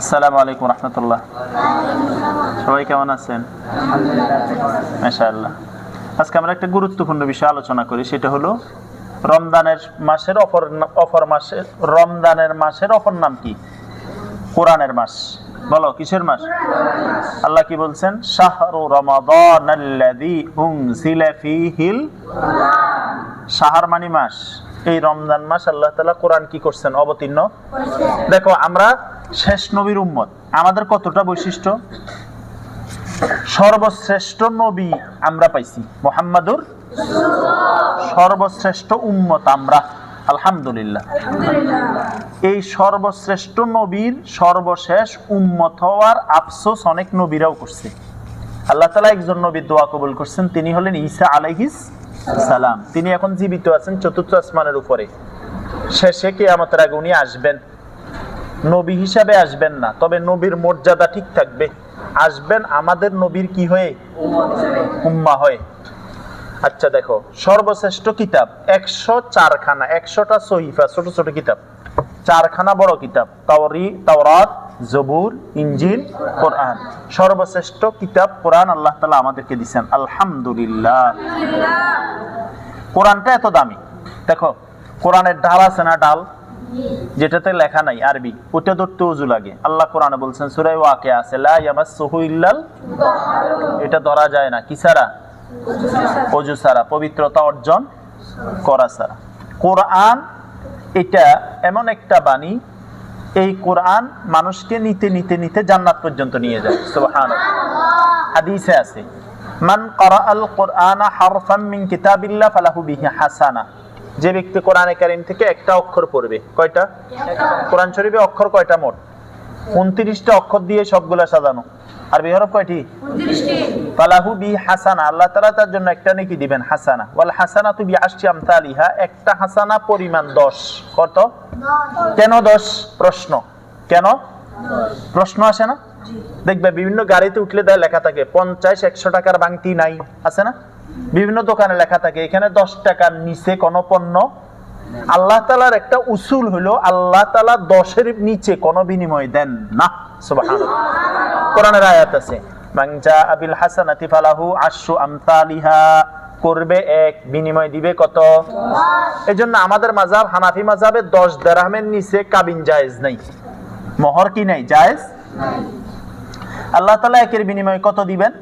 আসসালামু আলাইকুম রহমতুল্লাহ। সবাই কেমন আছেন? মাশাআল্লাহ। আজকে আমরা একটা গুরুত্বপূর্ণ বিষয় আলোচনা করি সেটা হলো রমজানের মাসের অপর অপর মাসের রমজানের মাসের অপর নাম কি? কোরআনের মাস। বলো কিসের মাস? আল্লাহ কি বলছেন? শাহরু রমাদান আল্লাযী উনজিলা ফীহিল শাহর মানি মাস। এই রমজান মাস আল্লাহ তাআলা কোরআন কি করছেন? অবতীর্ণ। দেখো আমরা শেষ নবীর উম্মত। আমাদের কতটা বৈশিষ্ট্য? সর্বশ্রেষ্ঠ নবী আমরা পাইছি। মোহাম্মদুর সর্বশ্রেষ্ঠ উম্মত আমরা। আলহামদুলিল্লাহ। এই সর্বশ্রেষ্ঠ নবীর সর্বশেষ উম্মত হওয়ার আফসোস অনেক নবীরাও করছে। আল্লাহ তালা একজন নবীর দোয়া কবুল করছেন, তিনি হলেন ঈসা আলাইহিস সালাম। তিনি এখন জীবিত আছেন চতুর্থ আসমানের উপরে। শেষে কেয়ামতের আগে উনি আসবেন। নবী হিসাবে আসবেন না তবে নবীর মর্যাদা ঠিক থাকবে। আসবেন আমাদের নবীর কি হয়ে? উম্মা হয়ে। আচ্ছা দেখো সর্বশ্রেষ্ঠ কিতাব একশো চারখানা একশোটা সহিফা ছোট ছোট কিতাব। চারখানা বড় কিতাব তাওরি তাওরাত জবুর ইঞ্জিল কোরআন। সর্বশ্রেষ্ঠ কিতাব কোরআন আল্লাহ তালা আমাদেরকে দিচ্ছেন আলহামদুলিল্লাহ। কোরআনটা এত দামি। দেখো কোরআনের ডাল আছে না ডাল যেটাতে লেখা নাই আরবি, ওটা ধরতে উজু লাগে। আল্লাহ কোরআনে বলছেন সুরাই ওয়াকে আছে ইল্লাল এটা ধরা যায় না। কি সারা অজু ছাড়া, পবিত্রতা অর্জন করা ছাড়া। কোরআন, এটা এমন একটা বাণী, এই কোরআন মানুষকে নিতে নিতে নিতে জান্নাত পর্যন্ত নিয়ে যায়। সুবহানাল্লাহ। হাদিসে আছে, মান করা আল কোরআন হারফাম মিন কিতাবিল্লাহ ফালাহু বিহি হাসানা। যে ব্যক্তি কোরআনে কারিম থেকে একটা অক্ষর পড়বে কয়টা? কোরআন শরীফে অক্ষর কয়টা মোট? উনত্রিশটা অক্ষর দিয়ে সবগুলা সাজানো। আর বিহরফ কয়টি? ফালাহু বি হাসানা আল্লাহ তাআলা তার জন্য একটা নেকি দিবেন হাসানা। ওয়াল বি আশরি আমসালিহা একটা হাসানা পরিমাণ 10 কত? কেন 10 প্রশ্ন। কেন? প্রশ্ন আসে না? দেখবে বিভিন্ন গাড়িতে উঠলে দেয় লেখা থাকে পঞ্চাশ একশো টাকার বাংতি নাই। আছে না? বিভিন্ন দোকানে লেখা থাকে, এখানে দশ টাকার নিচে কোন পণ্য আল্লাহ তালার একটা উসুল হলো, আল্লাহ তালা দশের নিচে কোনো বিনিময় দেন না কোরআনের আয়াত আছে আবিল আশু আমতালিহা করবে এক, বিনিময় দিবে কত? এজন্য আমাদের মাজাব হানাফি মাজাবে দশ দেরামের নিচে কাবিন জায়েজ নাই। মোহর কি নাই? জায়েজ আল্লাহ তালা একের বিনিময় কত দিবেন?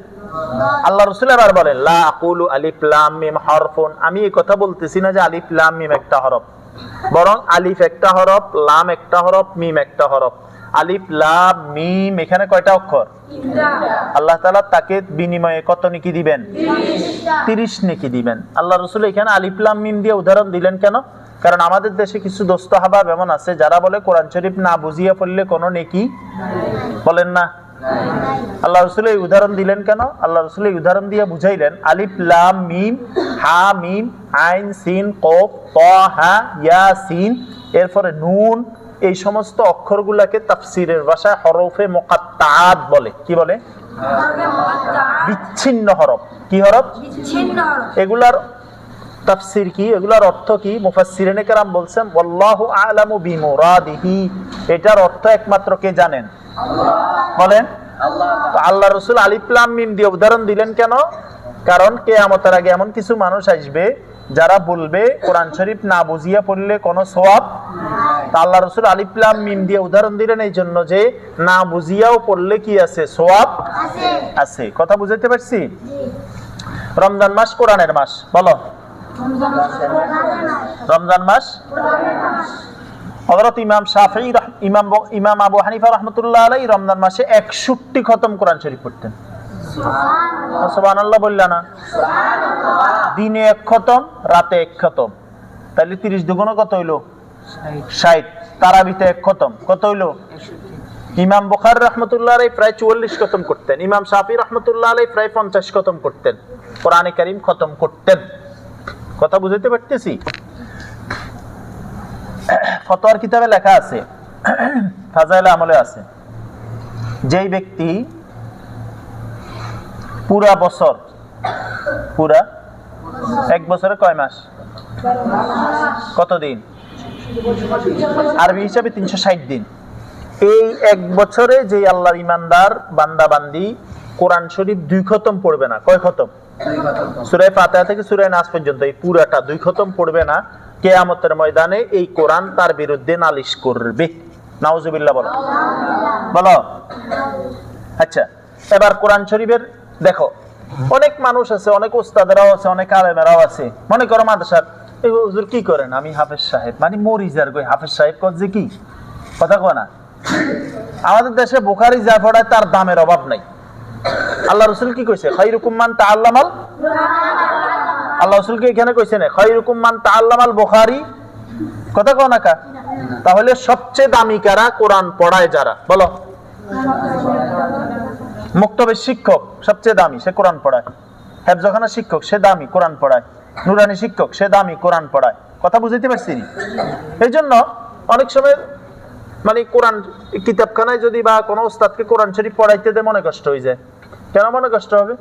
আল্লাহ রসুল আবার বলেন, লা আকুলু আলিফ লাম মিম হরফুন। আমি এই কথা বলতেছি না যে আলিফ লাম মিম একটা হরফ। বরং আলিফ একটা হরফ, লাম একটা হরফ, মিম একটা হরফ। আলিফ, লাম, মিম এখানে কয়টা অক্ষর? আল্লাহ তাআলা তাকে বিনিময়ে কত নেকি দিবেন? তিরিশ নেকি দিবেন। আল্লাহ রসুল এখানে আলিফ, লাম, মিম দিয়ে উদাহরণ দিলেন কেন? কারণ আমাদের দেশে কিছু দোস্ত হাবাব এমন আছে, যারা বলে, কোরআন শরীফ না বুঝিয়ে পড়লে কোনো নেকি বলেন না। আল্লাহ রসুল এই উদাহরণ দিলেন কেন? আল্লাহ রসুল এই উদাহরণ দিয়ে বুঝাইলেন আলিফ লাম মিম হা মিম আইন সিন কফ ত হা ইয়া সিন এরপরে নুন এই সমস্ত অক্ষরগুলাকে তাফসিরের ভাষায় হরফে মোকাত্তাআত বলে। কি বলে? বিচ্ছিন্ন হরফ। কি হরফ। এগুলার তাফসির কি? এগুলার অর্থ কি? মুফাসসিরিনে কেরাম বলছেন ওয়াল্লাহু আ'লামু বিমুরাদিহি। এটার অর্থ একমাত্র কে জানেন? বলেন। আল্লাহ রসুল আলিফ লাম মিম দিয়ে উদাহরণ দিলেন কেন? কারণ কেয়ামতের আগে এমন কিছু মানুষ আসবে যারা বলবে কোরআন শরীফ না বুঝিয়া পড়লে কোনো সোয়াব আল্লাহ রসুল আলিফ লাম মিম দিয়ে উদাহরণ দিলেন এই জন্য যে না বুঝিয়াও পড়লে কি আছে? সোয়াব আছে। কথা বুঝাইতে পারছি? রমজান মাস কোরআনের মাস বলো। রমজান মাস? হযরত ইমাম রাহ- ইমাম ইমাম আবু হানিফা রাহমাতুল্লাহ আলাইহি রমজান মাসে 61 খতম কোরআন শরীফ পড়তেন। সুবহানাল্লাহ। বললা না। দিনে এক খতম রাতে এক খতম। তাহলে 30 দুগুণ কত হইল? 60 তারাবিতে এক খতম। কত হইল? ইমাম বুখারী রাহমাতুল্লাহ আলাইহি প্রায় 44 খতম করতেন। ইমাম শাফিঈ রাহমাতুল্লাহ আলাইহি প্রায় 50 খতম করতেন। কোরআনে কারীম খতম করতেন। কথা বুঝাইতে পারতেছি? ফতোয়ার কিতাবে লেখা আছে, ফাজাইল আমলে আছে, যেই ব্যক্তি পুরা বছর, পুরা এক বছরে কয় মাস? কতদিন? আরবি হিসাবে তিনশো ষাট দিন। এই এক বছরে যে আল্লাহর ইমানদার বান্দা বান্দি কোরআন শরীফ দুই খতম পড়বে না। কয় খতম? সুরায় ফাতিহা থেকে সুরায় নাস পর্যন্ত এই পুরাটা দুই খতম পড়বে না। কেয়ামতের ময়দানে এই কোরআন তার বিরুদ্ধে নালিশ করবে। বলো। বলো। আচ্ছা এবার কোরআন শরীফের দেখো, অনেক মানুষ আছে, অনেক উস্তাদেরাও আছে, অনেক আলেমেরাও আছে। মনে করো মাদ্রাসার, এই হুজুর কি করেন? আমি হাফেজ সাহেব মানে মরিজার গই হাফেজ সাহেব যে কি? কথা কয় না। আমাদের দেশে বোখারি যা পড়ায় তার দামের অভাব নাই। আল্লাহ রসুল কি কইছে? খাইরুকুম মান তাআল্লামাল আল্লাহ রসুল কি এখানে কইছে না? খাইরুকুম মান তাআল্লামাল বুখারী। কথা কও না কা? তাহলে সবচেয়ে দামি কারা? কোরআন পড়ায় যারা। বলো। মুক্তবের শিক্ষক সবচেয়ে দামি, সে কোরআন পড়ায়। হেফজখানা শিক্ষক, সে দামি, কোরআন পড়ায়। নুরানি শিক্ষক, সে দামি, কোরআন পড়ায়। কথা বুঝাইতে পারছি এই জন্য অনেক সময় মানে কোরআন কিতাবখানায় যদি বা কোনো ওস্তাদকে কোরআন শরীফ পড়াইতে মনে কষ্ট হয়ে যায়। কেন মনে কষ্ট হবে?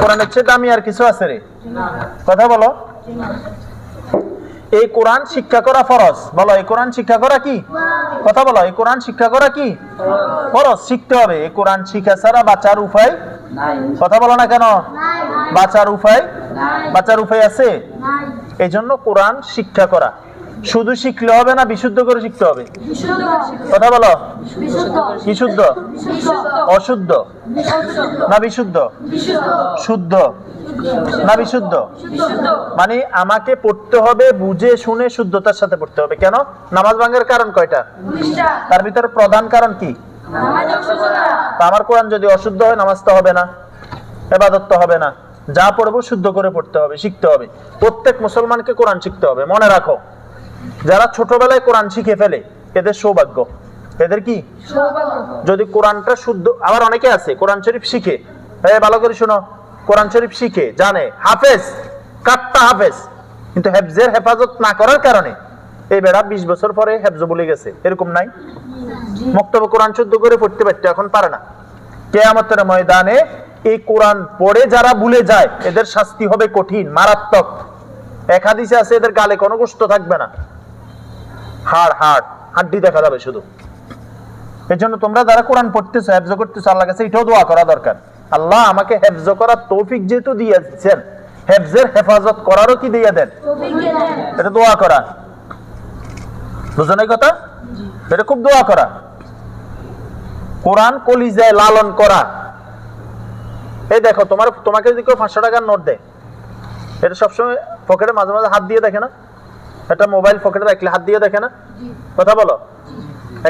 কোরআনের চেয়ে দামি আর কিছু আছে রে। কথা বলো। এই কোরআন শিক্ষা করা ফরজ। বলো এই কোরআন শিক্ষা করা কি? কথা বলো এই কোরআন শিক্ষা করা কি? ফরজ শিখতে হবে। এই কোরআন শিক্ষা ছাড়া বাঁচার উপায় কথা বলো না কেন? বাঁচার উপায়? বাঁচার উপায় আছে? এই জন্য কোরআন শিক্ষা করা। শুধু শিখলে হবে না বিশুদ্ধ করে শিখতে হবে? কথা বলো। কি শুদ্ধ অশুদ্ধ। না বিশুদ্ধ? শুদ্ধ। না বিশুদ্ধ? মানে আমাকে পড়তে হবে, বুঝে, শুনে শুদ্ধতার সাথে পড়তে হবে। কেন? নামাজ ভাঙার কারণ কয়টা? তার ভিতরে প্রধান কারণ কি? আমার কোরআন যদি অশুদ্ধ হয়, নামাজ তো হবে না। এবাদত হবে না। যা পড়ব শুদ্ধ করে পড়তে হবে, শিখতে হবে। প্রত্যেক মুসলমানকে কোরআন শিখতে হবে। মনে রাখো। যারা ছোটবেলায় কোরআন শিখে ফেলে এদের সৌভাগ্য। এদের কি? যদি কোরআনটা শুদ্ধ আবার অনেকে আছে কোরআন শরীফ শিখে। এই ভালো করে শোনো কোরআন শরীফ শিখে জানে হাফেজ কাট্টা হাফেজ। কিন্তু হেফজের হেফাজত না করার কারণে এই বেড়া বিশ বছর পরে হেফজ বলে গেছে। এরকম নাই? মক্তব্য কোরআন শুদ্ধ করে পড়তে পারতে এখন পারে না। কেয়ামতের ময়দানে এই কোরআন পড়ে যারা ভুলে যায় এদের শাস্তি হবে কঠিন মারাত্মক। এক হাদিসে আছে এদের গালে কোনো গোস্ত থাকবে না। হাড় হাড় হাড্ডি দেখা যাবে শুধু। এই জন্য তোমরা যারা কোরআন পড়তেছো হেফজ করতেছো আল্লাহ কাছে এটাও দোয়া করা দরকার। আল্লাহ আমাকে হেফজ করার তৌফিক যেহেতু দিয়েছেন হেফজের হেফাজত করারও কি দিয়ে দেন? এটা দোয়া করা। বুঝলেন এই কথা? এটা খুব দোয়া করা। কোরআন কলিজায় লালন করা। এই দেখো তোমার তোমাকে যদি কেউ পাঁচশো টাকার নোট দেয় এটা সবসময় পকেটে মাঝে মাঝে হাত দিয়ে দেখে না? একটা মোবাইল পকেটে রাখলে হাত দিয়ে দেখে না? কথা বলো।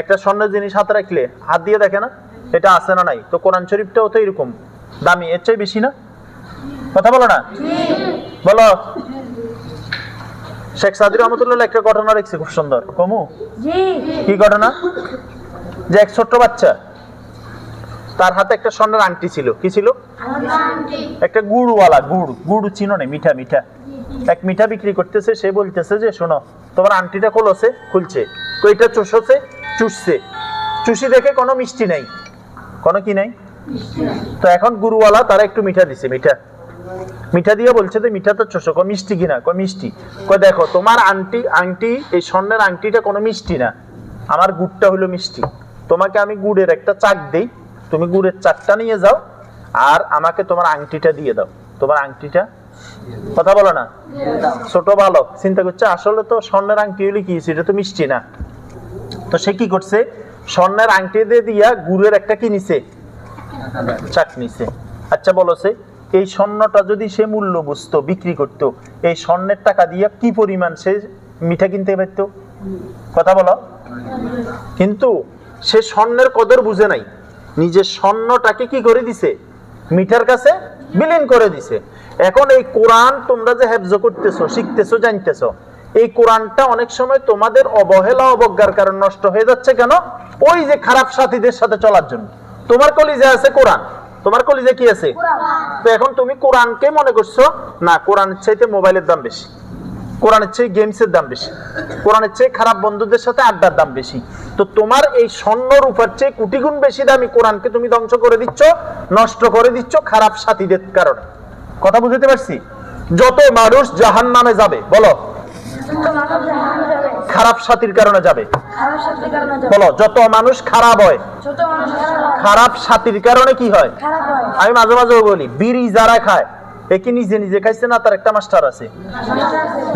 একটা স্বর্ণের জিনিস হাতে রাখলে হাত দিয়ে দেখে না? এটা আছে না নাই? তো কোরআন শরীফটাও তো এরকম। দামি এর চেয়ে বেশি না? কথা বলো না? বলো। শেখ সাদির রহমতুল্লাহ একটা ঘটনা রেখেছে খুব সুন্দর। কমু? কি ঘটনা? যে এক ছোট্ট বাচ্চা তার হাতে একটা স্বর্ণের আংটি ছিল। কি ছিল? একটা গুড়ওয়ালা গুড়। গুড় চিনো না মিঠা মিঠা। এক মিঠা বিক্রি করতেছে সে বলতেছে যে শোনো তোমার আংটিটা খোলছে। খুলছে কইটা চুষছে? চুষছে। চুষি দেখে কোনো মিষ্টি নাই। কোনো কি নাই? তো এখন গুরুওয়ালা তারা একটু মিঠা দিছে মিঠা। মিঠা দিয়ে বলছে যে মিঠা তো চোষক মিষ্টি কিনা? কয় মিষ্টি। কয় দেখো তোমার আংটি আংটি এই স্বর্ণের আংটিটা কোনো মিষ্টি না। আমার গুড়টা হলো মিষ্টি। তোমাকে আমি গুড়ের একটা চাক দেই। তুমি গুড়ের চাকটা নিয়ে যাও আর আমাকে তোমার আংটিটা দিয়ে দাও। তোমার আংটিটা কথা বলো না। ছোট বালক চিন্তা করছে? আসলে তো স্বর্ণের আংটি হলে কি সেটা তো মিষ্টি না। তো সে কি করছে? স্বর্ণের আংটি দিয়ে দিয়া গুড়ের একটা কি নিছে চাক নিছে। আচ্ছা বলো সে, এই স্বর্ণটা যদি সে মূল্য বুঝতো, বিক্রি করতো, এই স্বর্ণের টাকা দিয়ে কি পরিমাণ সে মিঠা কিনতে পারত? কথা বলো। কিন্তু সে স্বর্ণের কদর বুঝে নাই। নিজের স্বর্ণটাকে কি করে দিছে? মিঠার কাছে বিলীন করে দিছে। এখন এই কোরআন তোমরা যে হেফজ করতেছো শিখতেছো জানতেছো এই কোরআনটা অনেক সময় তোমাদের অবহেলা অবজ্ঞার কারণ নষ্ট হয়ে যাচ্ছে কেন? ওই যে খারাপ সাথীদের সাথে চলার জন্য। তোমার কলিজে আছে কোরআন? তোমার কলিজে কি আছে? তো এখন তুমি কোরআনকে মনে করছ না কোরআনের চাইতে মোবাইলের দাম বেশি। কোরআনের চেয়ে গেমসের দাম বেশি। কোরআনের চেয়ে খারাপ বন্ধুদের সাথে আড্ডার দাম বেশি। তো তোমার এই স্বর্ণ রূপার চেয়ে কোটি গুণ বেশি দামি কোরআনকে তুমি ধ্বংস করে দিচ্ছ নষ্ট করে দিচ্ছ খারাপ সাথীদের কারণে। কথা বুঝতে পারছি? যত মানুষ জাহান নামে যাবে, বলো। খারাপ সাথীর কারণে যাবে। বলো, যত মানুষ খারাপ হয়, খারাপ সাথীর কারণে কি হয়? আমি মাঝে মাঝে বলি, বিড়ি যারা খায়, এ কি নিজে নিজে খাইছে না তার একটা মাস্টার আছে?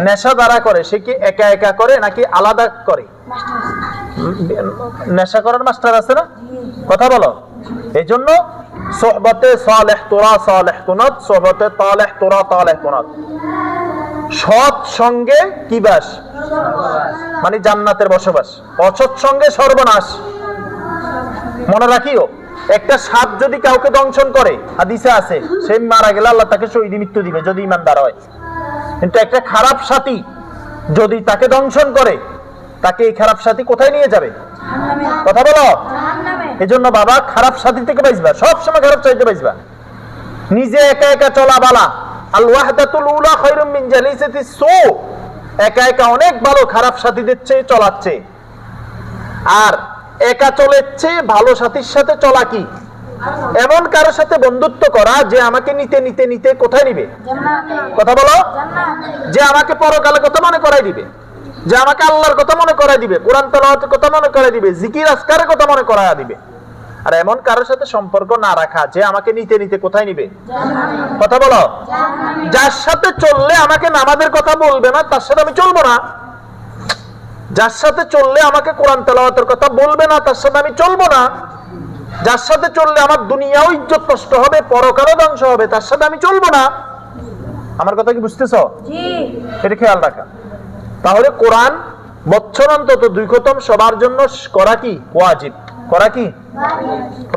নেশা যারা করে, সে কি একা একা করে নাকি আলাদা করে? নেশা করার মাস্টার আছে না? কথা বলো। এই জন্য সোহবতে সালেহ তোরা সালেহ কুনত সোহবতে তালেহ তোরা তালেহ কুনত সৎ সঙ্গে কি বাস? মানে জান্নাতের বসবাস। অসৎ সঙ্গে সর্বনাশ। মনে রাখিও একটা সাপ যদি কাউকে দংশন করে হাদিসে আছে সে মারা গেলে আল্লাহ তাকে শহীদ মৃত্যু দিবে যদি ইমানদার হয়। কিন্তু একটা খারাপ সাথী যদি তাকে দংশন করে তাকে এই খারাপ সাথী কোথায় নিয়ে যাবে? কথা বলো। এজন্য বাবা খারাপ সাথী থেকে বাঁচবা সব সময় খারাপ চাইতে বাঁচবা। নিজে একা একা চলা বালা। উলা খায়রুম মিন জালিসাতি সু। একা একা অনেক ভালো খারাপ সাথীদের চেয়ে চলাচ্ছে আর একা চলেছে ভালো সাথীর সাথে চলা কি? এমন কারোর সাথে বন্ধুত্ব করা যে আমাকে নিতে নিতে নিতে কোথায় নিবে? কথা বলো। যে আমাকে পরকালে কথা মনে করাই দিবে। যে আমাকে আল্লাহর কথা মনে করাই দিবে কোরআন তেলাওয়াতের কথা মনে করাই দিবে জিকির আজকারের কথা মনে করাই দিবে। আর এমন কারোর সাথে সম্পর্ক না রাখা যে আমাকে নিতে নিতে কোথায় নিবে? কথা বলো। যার সাথে চললে আমাকে নামাজের কথা বলবে না তার সাথে আমি চলবো না। যার সাথে চললে আমাকে কোরআন তেলাওয়াতের কথা বলবে না তার সাথে আমি চলবো না। যার সাথে চললে আমার দুনিয়াও ইজ্জত নষ্ট হবে পরকালও ধ্বংস হবে তার সাথে আমি চলবো না। আমার কথা কি বুঝতেছো? এটা খেয়াল রাখা। তাহলে কোরআন বছর অন্তত দুই খতম সবার জন্য করা কি? ওয়াজিব। করা কি?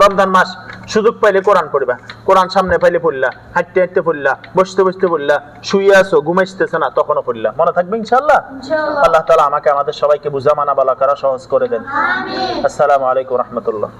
রমজান মাস। সুযোগ পাইলে কোরআন পড়বা। কোরআন সামনে পাইলে পড়লা। হাঁটতে হাঁটতে পড়লা। বসতে বসতে পড়লা। শুয়ে আসো ঘুমাইতেছে না তখনও পড়লা। মনে থাকবে ইনশাল্লাহ আল্লাহ তালা আমাকে আমাদের সবাইকে বুঝা মানা বলা করা সহজ করে দেন। আসসালামু আলাইকুম রহমতুল্লাহ।